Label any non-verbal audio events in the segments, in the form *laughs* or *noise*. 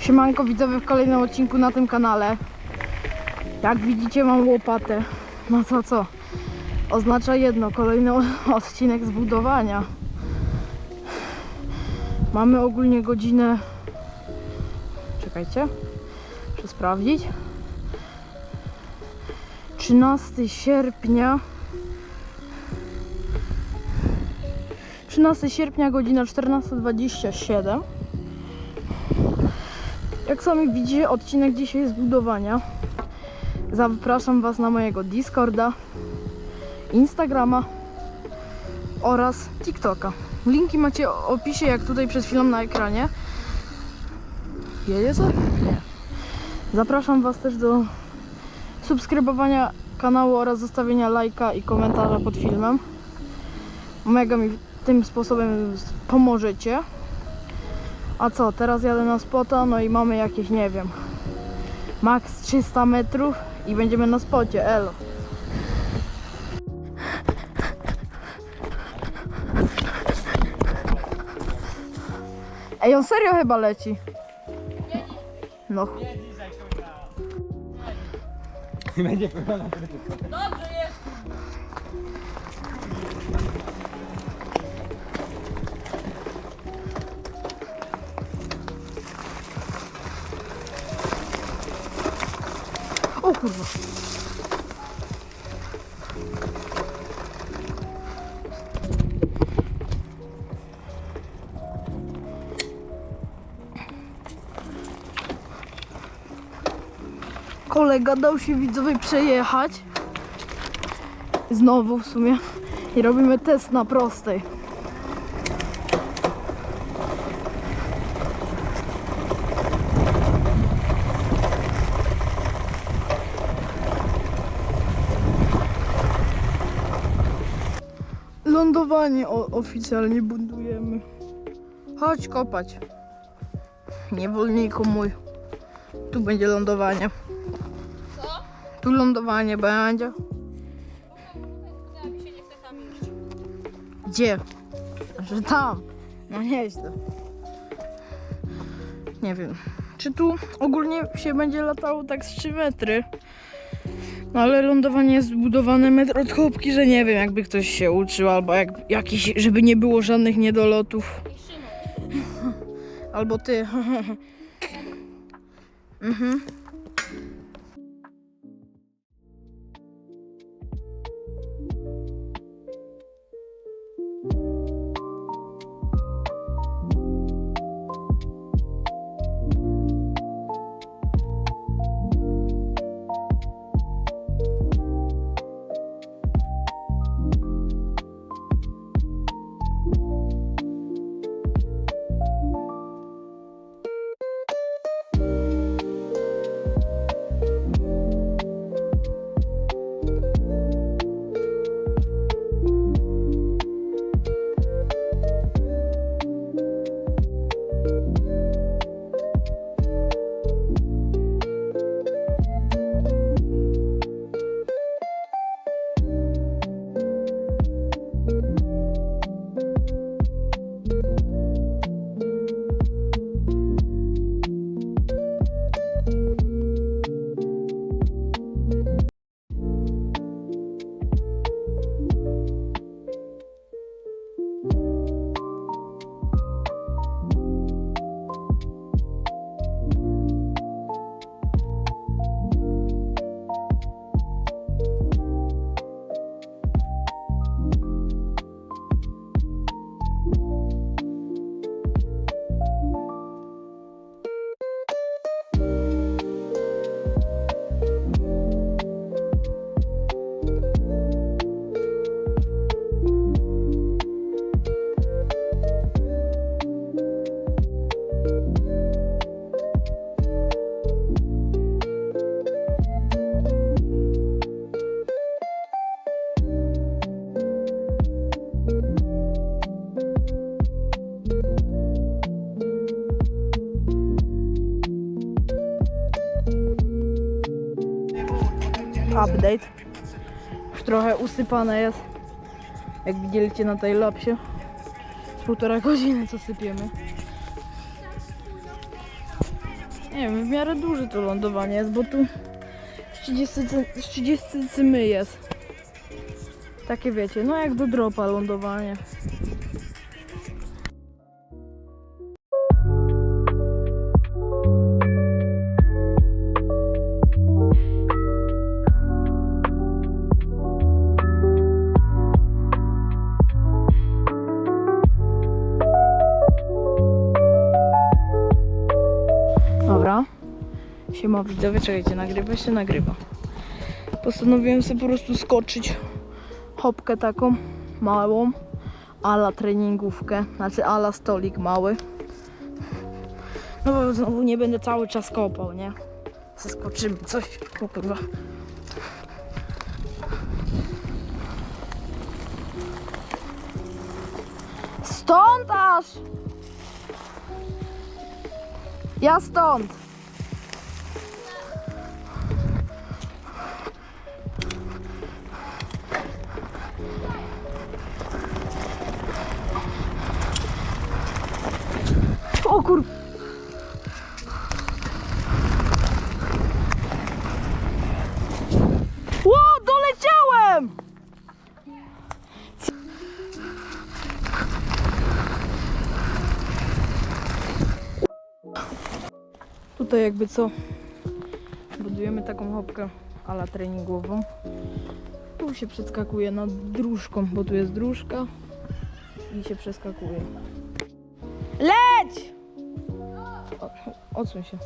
Siemanko widzowie w kolejnym odcinku na tym kanale. Jak widzicie mam łopatę. No to co? Oznacza jedno, kolejny *laughs* odcinek zbudowania. Mamy ogólnie godzinę... Czekajcie. Muszę sprawdzić. 13 sierpnia 13 sierpnia, godzina 14.27. Jak sami widzicie, odcinek dzisiaj z budowania. Zapraszam Was na mojego Discorda, Instagrama oraz TikToka. Linki macie w opisie, jak tutaj przed chwilą na ekranie. Jedzie? Nie. Zapraszam Was też do subskrybowania kanału oraz zostawienia lajka i komentarza pod filmem. Mega mi tym sposobem pomożecie. A co, teraz jadę na spota, no i mamy jakieś, nie wiem, max 300 metrów i będziemy na spocie, elo. Ej, on serio chyba leci. No, Będzie pełna o kurwa. Kolega dał się widzowie przejechać. Znowu w sumie. I robimy test na prostej. Lądowanie o, oficjalnie budujemy. Chodź kopać. Niewolniku mój. Tu będzie lądowanie. Co? Tu lądowanie będzie. Nie. Gdzie? Że tam. No nieźle. Nie wiem. Czy tu ogólnie się będzie latało tak z 3 metry? No ale lądowanie jest zbudowane metr od chłopki, że nie wiem jakby ktoś się uczył albo jak, jakiś, żeby nie było żadnych niedolotów. Albo ty. *laughs* mhm. Update. Już trochę usypane jest. Jak widzieliście na tej lapsie. Z półtora godziny co sypiemy. Nie wiem, w miarę duże to lądowanie jest, bo tu 30, cen- 30 cymy jest. Takie wiecie, no jak do dropa lądowanie. Siema widzowie, czekajcie, nagrywa się, nagrywa. Postanowiłem sobie po prostu skoczyć hopkę taką małą, ala treningówkę, znaczy ala stolik mały. No bo znowu nie będę cały czas kopał, nie? Zaskoczymy coś, o kurwa. Stąd aż! Ja stąd! O kur... Ło, doleciałem! Tutaj jakby co budujemy taką hopkę ala treningową. Tu się przeskakuje nad dróżką, bo tu jest dróżka i się przeskakuje. Leć! O, odsuń się.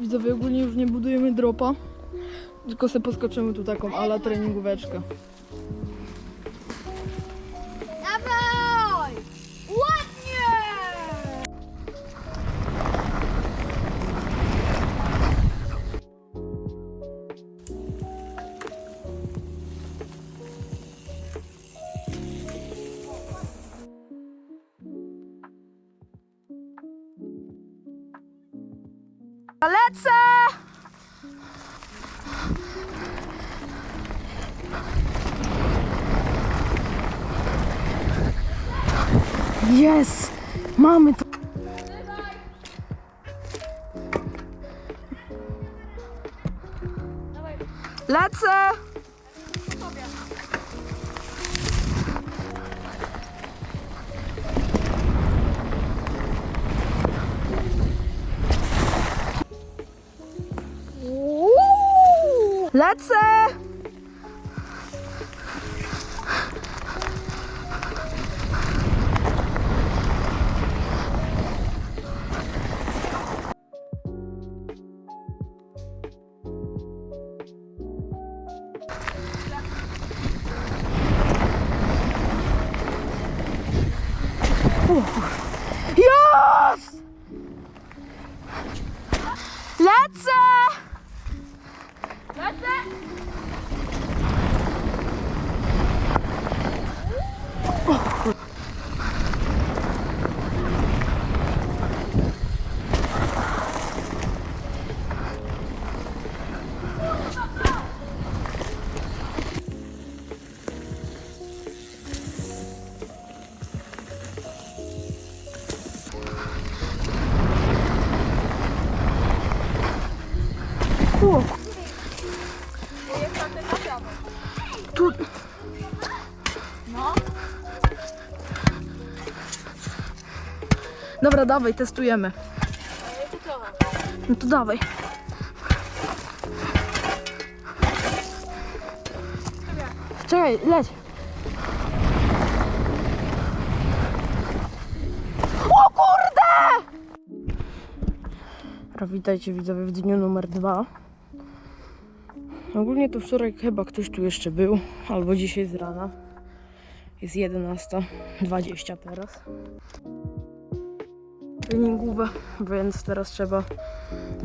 Widzowie, ogólnie już nie budujemy dropa, tylko sobie poskoczymy tu taką ala treningóweczkę. Lecę! Jest! Mamy to! Lecę! Lecę! Jest! Dobra, dawaj, testujemy. No to dawaj. Czekaj, leć. O kurde! Witajcie widzowie w dniu numer dwa. Ogólnie to wczoraj chyba ktoś tu jeszcze był, albo dzisiaj z rana. Jest 11.20 teraz. Treningówę, więc teraz trzeba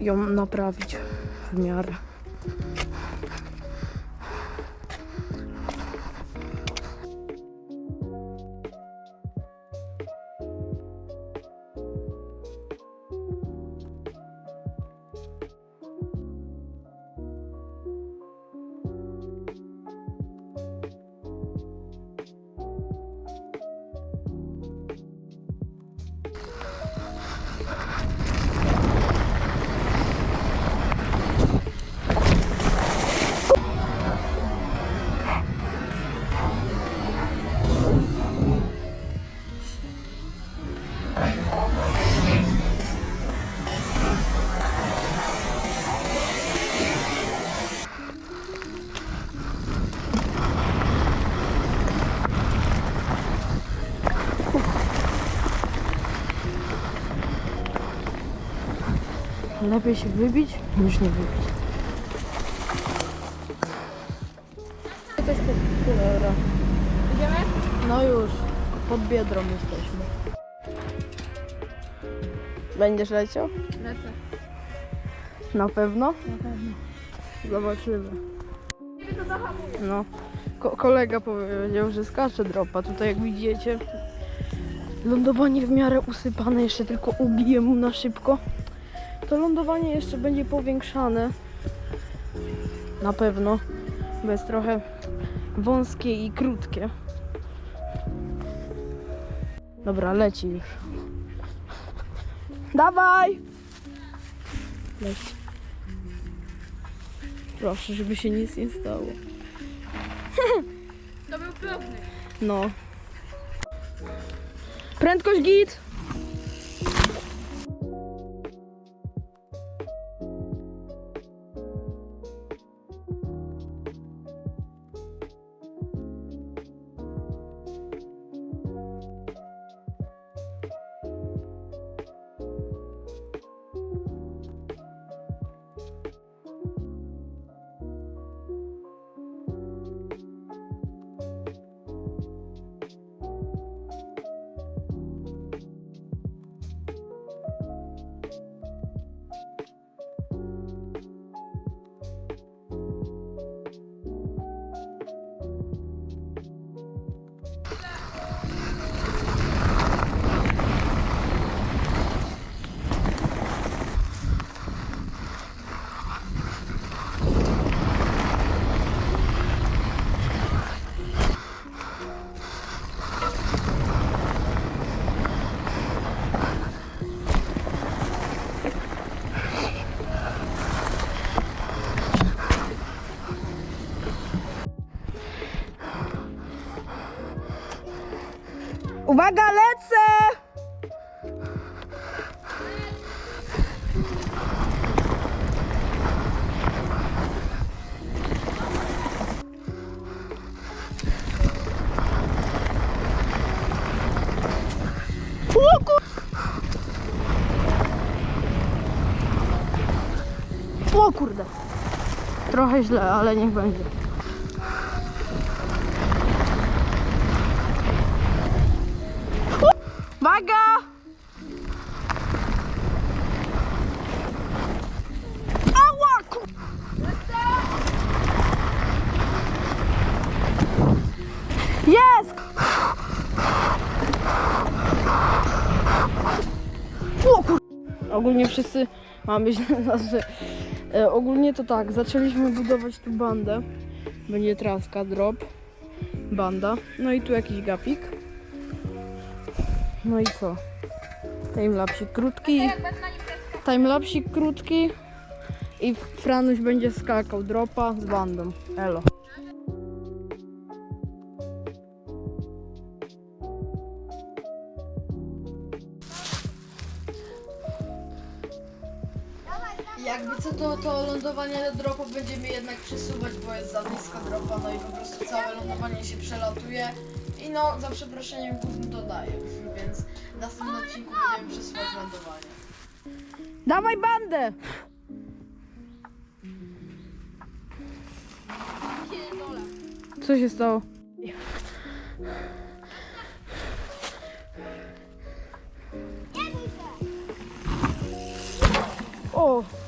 ją naprawić w miarę. Lepiej się wybić niż nie wybić. Coś pod... Dobra. Idziemy? No już, pod Biedrą jesteśmy. Będziesz leciał? Lecę. Na pewno? Na pewno. Zobaczymy. No, ko- kolega powiedział, że skacze dropa. Tutaj jak widzicie, lądowanie w miarę usypane, jeszcze tylko ubiję mu na szybko. To lądowanie jeszcze będzie powiększane. Na pewno. Bo jest trochę wąskie i krótkie. Dobra, leci już. Dawaj! Leci. Proszę, żeby się nic nie stało. To był piękny. No. Prędkość git. Uwaga, lecę! O kur... O kurde. Trochę źle, ale niech będzie. Waga! Jest! O. Ogólnie wszyscy mamy źle nazwy. E, ogólnie to tak, zaczęliśmy budować tu bandę. Będzie traska, drop, banda. No i tu jakiś gapik. No i co? Timelapsik krótki. Timelapsik krótki. I Franuś będzie skakał dropa z bandą. Elo. lądowanie dropów będziemy jednak przesuwać, bo jest za blisko dropa, no i po prostu całe lądowanie się przelatuje i no, za przeproszeniem głównym to daje, więc w następnym odcinku będziemy przesuwać lądowanie. Dawaj bandę! Co się stało? O!